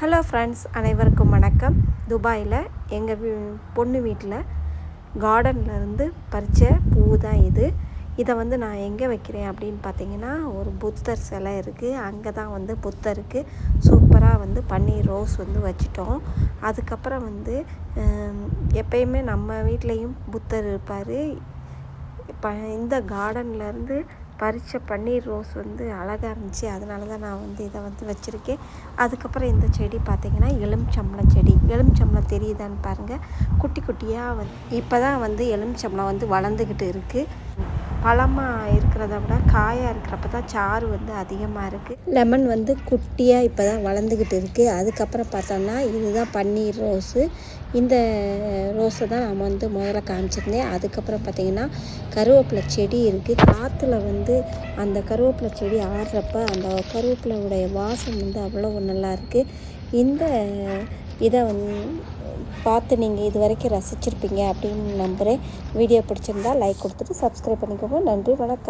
Hello friends அனைவருக்கும் வணக்கம். துபாயில் எங்கள் வீ பொண்ணு வீட்டில் கார்டனில் இருந்து பறித்த பூ தான் இது. இதை வந்து நான் எங்கே வைக்கிறேன் அப்படின்னு பார்த்தீங்கன்னா ஒரு புத்தர் சிலை இருக்குது அங்கே தான் வந்து புத்தருக்கு சூப்பராக வந்து பன்னீர் ரோஸ் வந்து வச்சிட்டோம். அதுக்கப்புறம் வந்து எப்பயுமே நம்ம வீட்லேயும் புத்தர் இருப்பார். இப்போ இந்த கார்டன்லேருந்து பறித்த பன்னீர் ரோஸ் வந்து அழகாக இருந்துச்சு. அதனால தான் நான் வந்து இதை வந்து வச்சுருக்கேன். அதுக்கப்புறம் இந்த செடி பார்த்திங்கன்னா எலுமிச்சம்பழம் செடி. எலுமிச்சம்பழம் தெரியுதான்னு பாருங்கள் குட்டி குட்டியாக வந்து இப்போ தான் வந்து எலுமிச்சம்பழம் வந்து வளர்ந்துக்கிட்டு இருக்குது பழமாக இருக்கிறத விட காயாக இருக்கிறப்ப தான் சாறு வந்து அதிகமாக இருக்குது லெமன் வந்து குட்டியாக இப்போ தான் வளர்ந்துக்கிட்டு இருக்குது அதுக்கப்புறம் பார்த்தோம்னா இதுதான் பன்னீர் ரோஸு. இந்த ரோஸை தான் நான் வந்து முதல்ல காமிச்சிருந்தேன். அதுக்கப்புறம் பார்த்தீங்கன்னா கருவேப்பிலை செடி இருக்குது காற்றுல வந்து அந்த கருவேப்பிலை செடி ஆடுறப்ப அந்த கருவேப்பிலையுடைய வாசம் வந்து அவ்வளோ நல்லா இருக்குது இந்த இதை வந்து பார்த்து நீங்கள் இது வரைக்கும் ரசிச்சிருப்பீங்க அப்படின்னு நம்புகிறேன் வீடியோ பிடிச்சிருந்தா லைக் கொடுத்துட்டு சப்ஸ்கிரைப் பண்ணிக்கோங்க. நன்றி வணக்கம்.